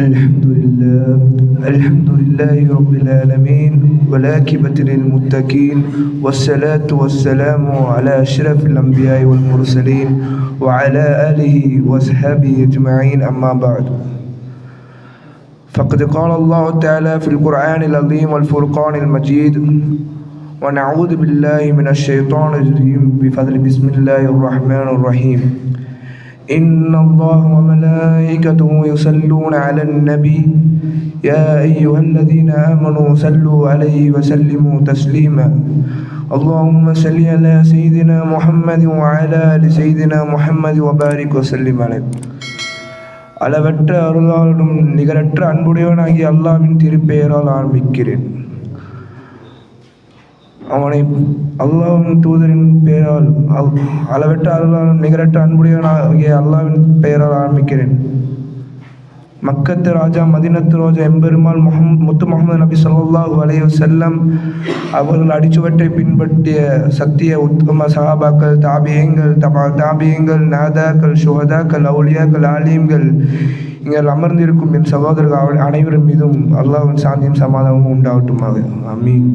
الحمد لله الحمد لله رب العالمين والعاقبة للمتقين والصلاة والسلام على أشرف الأنبياء والمرسلين وعلى آله وأصحابه أجمعين أما بعد. فقد قال الله تعالى في القرآن العظيم والفرقان المجيد ونعوذ بالله من الشيطان الرجيم بفضل بسم الله الرحمن الرحيم. إن الله وملائكته يصلون على النبي يا أيها الذين آمنوا صلوا عليه وسلموا تسليما اللهم صل على سيدنا محمد وعلى آل سيدنا محمد وبارك وسلم عليه அளவற்ற அருளாளனும் நிகரற்ற அன்புடையவனாகிய அல்லாவின் திருப்பெயரால் ஆரம்பிக்கிறேன் அவனை அல்லாவின் தூதரின் பெயரால் அல்- அளவற்ற அருளாளனும் நிகரற்ற அன்புடையவனாகிய அல்லாவின் பெயரால் ஆரம்பிக்கிறேன். மக்கத்து ராஜா மதினத்து ரோஜா எம்பெருமாள் முகம் முத்து முகமது நபி சொல்லாஹு வலைய செல்லம் அவர்கள் அடிச்சுவற்றை பின்பற்றிய சத்திய உத்தம சஹாபாக்கள் தாபியங்கள் தபா தாபியங்கள் நாதாக்கள் சுகதாக்கள் அவுளியாக்கள் ஆலியங்கள் இங்கே அமர்ந்திருக்கும் என் சகோதரர்கள் அனைவரும் மீதும் அல்லாவின் சாந்தியும் சமாதானமும் உண்டாகட்டுமாக. அமீன்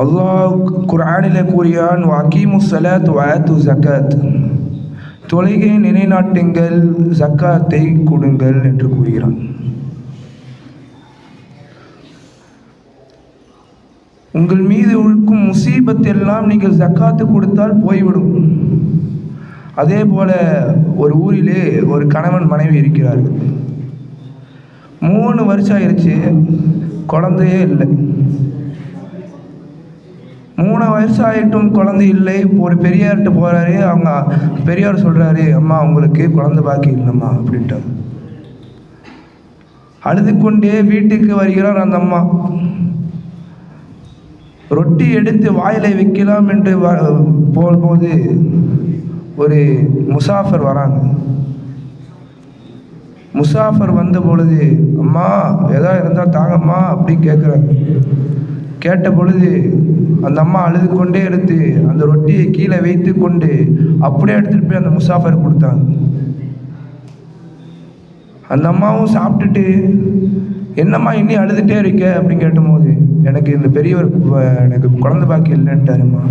அல்லாஹ் குரானில் கூறியான் வாக்கீமு சலாத் வாத்து ஜக்காத். தொழுகை நிலைநாட்டுங்கள் ஜக்காத்தை கொடுங்கள் என்று கூறுகிறான். உங்கள் மீது இருக்கும் முசீபத் எல்லாம் நீங்கள் ஜக்காத்து கொடுத்தால் போய்விடும். அதே போல ஒரு ஊரிலே ஒரு கணவன் மனைவி இருக்கிறார்கள். மூணு வருஷம் ஆயிடுச்சு குழந்தையே இல்லை. மூணு வயசாகிட்டும் குழந்தை இல்லை. ஒரு பெரியார்கிட்ட போகிறாரு அவங்க பெரியார் சொல்கிறாரு அம்மா உங்களுக்கு குழந்தை பாக்கி இல்லைம்மா அப்படின்ட்டு அழுது கொண்டே வீட்டுக்கு வருகிறார் அந்த அம்மா. ரொட்டி எடுத்து வாயில வைக்கலாம் என்று வ- போகும்போது ஒரு முசாஃபர் வராங்க. முசாஃபர் வந்த பொழுது அம்மா எதா இருந்தால் தாங்கம்மா அப்படின்னு கேட்குறாங்க கேட்ட பொழுது அந்த அம்மா அழுது கொண்டே எடுத்து அந்த ரொட்டியை கீழே வைத்து கொண்டு அப்படியே எடுத்துட்டு போய் அந்த முசாஃபர் கொடுத்தாங்க. அந்த அம்மாவும் சாப்பிட்டுட்டு என்னம்மா இன்னி அழுதுகிட்டே இருக்க? அப்படின்னு கேட்டபோது எனக்கு இந்த பெரியவர் எனக்கு குழந்தை பாக்கி இல்லைன்ட்டாருமா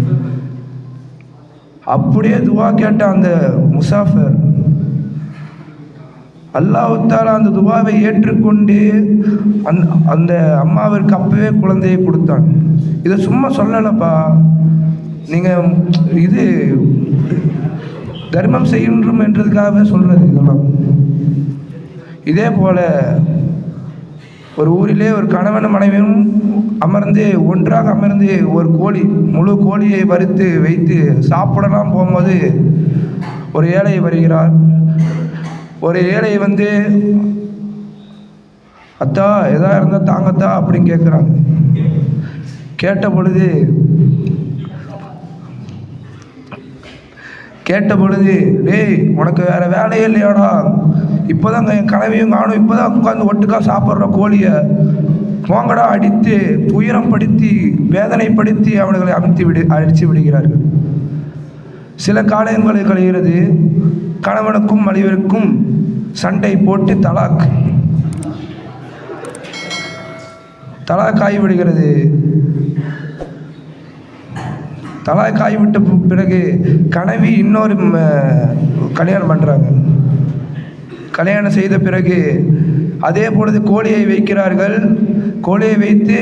அப்படியே துவா கேட்ட அந்த முசாஃபர் அல்லாஹ்வுத்தாலா அந்த துபாவை ஏற்றுக்கொண்டு அந் அந்த அம்மாவிற்கு அப்பவே குழந்தையை கொடுத்தான். இதை சும்மா சொல்லலப்பா. நீங்கள் இது தர்மம் செய்யணும் என்றதுக்காகவே சொல்கிறது இதெல்லாம். இதே போல் ஒரு ஊரிலே ஒரு கணவன் மனைவியும் அமர்ந்து ஒன்றாக அமர்ந்து ஒரு கோழி முழு கோழியை வறுத்து வைத்து சாப்பிடலாம் போகும்போது ஒரு ஏழை வருகிறார். ஒரு ஏழை வந்து அத்தா எதா இருந்தால் தாங்கத்தா அப்படின்னு கேட்குறாங்க கேட்ட பொழுது கேட்ட பொழுது டேய் உனக்கு வேற வேலையே இல்லையாடா. இப்போதாங்க என் கனவையும் காணும் இப்போதான் உட்காந்து ஒட்டுக்கா சாப்பிட்ற கோழியை போங்கடா அடித்து துயரம் படுத்தி வேதனைப்படுத்தி அவர்களை அமைத்து விடு அடித்து விடுகிறார்கள். சில காலங்கள் கழிகிறது கணவனுக்கும் மனைவிற்கும் சண்டை போட்டு தலாக். தலாக் ஆகிவிடுகிறது. தலாக் ஆகிவிட்ட பிறகு கனவி இன்னொரு கல்யாணம் பண்ணுறாங்க கல்யாணம் செய்த பிறகு அதே பொழுது கோழியை வைக்கிறார்கள். கோழியை வைத்து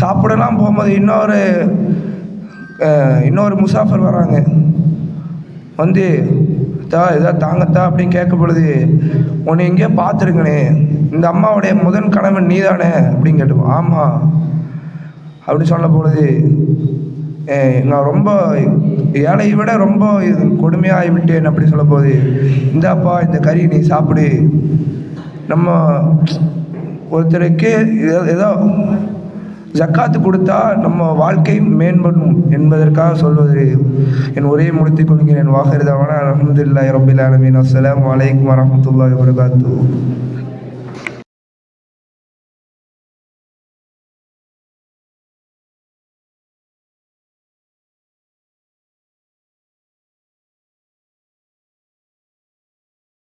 சாப்பிடலாம். போகும்போது இன்னொரு இன்னொரு முசாஃபர் வராங்க. வந்து தா ஏதாவது தாங்கத்தா அப்படின்னு கேட்க பொழுது உன்னை எங்கேயோ பார்த்துருக்கனே இந்த அம்மாவுடைய முதன் கணவன் நீதானே? அப்படின்னு கேட்டுப்போம். ஆமாம் அப்படி சொல்ல பொழுது நான் ரொம்ப ஏழையை விட ரொம்ப இது கொடுமையாகி விட்டேன் அப்படி சொல்ல போது இந்தாப்பா இந்த கறி நீ சாப்பிடு. நம்ம ஒருத்தருக்கு ஏதோ- ஏதோ ஜக்காத்து கொடுத்தா நம்ம வாழ்க்கை மேம்படும் என்பதற்காக சொல்வது. என் உரையை முடித்துக் கொள்கிறேன். வாகரிதவான அலமதுல்லா ரபில் ஆலமீன். அஸ்ஸலாமு அலைக்கும் வரஹ்மத்துல்லாஹி வபரகாத்துஹு.